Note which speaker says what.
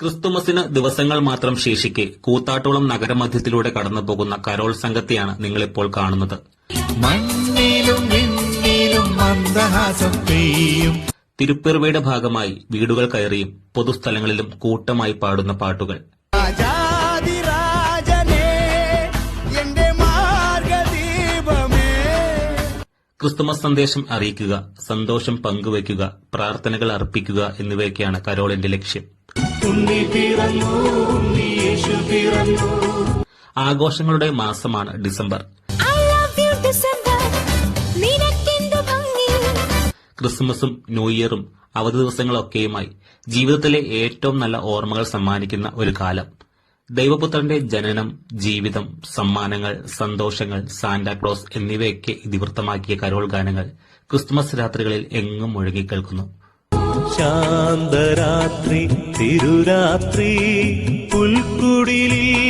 Speaker 1: ക്രിസ്തുമസിന് ദിവസങ്ങൾ മാത്രം ശേഷിക്കെ കൂത്താട്ടോളം നഗരമധ്യത്തിലൂടെ കടന്നുപോകുന്ന കരോൾ സംഘത്തെയാണ് നിങ്ങളിപ്പോൾ കാണുന്നത്. തിരുപ്പിറവയുടെ ഭാഗമായി വീടുകൾ കയറിയും പൊതുസ്ഥലങ്ങളിലും കൂട്ടമായി പാടുന്ന പാട്ടുകൾ. ക്രിസ്തുമസ് സന്ദേശം അറിയിക്കുക സന്തോഷം പങ്കുവയ്ക്കുക പ്രാർത്ഥനകൾ അർപ്പിക്കുക എന്നിവയൊക്കെയാണ് കരോളിന്റെ ലക്ഷ്യം. ആഘോഷങ്ങളുടെ മാസമാണ് December.
Speaker 2: I love you December. നിനക്കെന്തു ഭംഗി?
Speaker 1: ക്രിസ്മസും ന്യൂ ഇയറും അവധി ദിവസങ്ങളൊക്കെയുമായി ജീവിതത്തിലെ ഏറ്റവും നല്ല ഓർമ്മകൾ സമ്മാനിക്കുന്ന ഒരു കാലം. ദൈവപുത്രന്റെ ജനനം ജീവിതം സമ്മാനങ്ങൾ സന്തോഷങ്ങൾ സാന്റാക്ലോസ് എന്നിവയൊക്കെ ഇതിവൃത്തമാക്കിയ കരോൾ ഗാനങ്ങൾ ക്രിസ്മസ് രാത്രികളിൽ എങ്ങും മുഴങ്ങിക്കേൾക്കുന്നു.
Speaker 3: ശാന്തരാത്രി തിരുരാത്രി പുൽക്കുടിലിൽ പൂത്തൊരു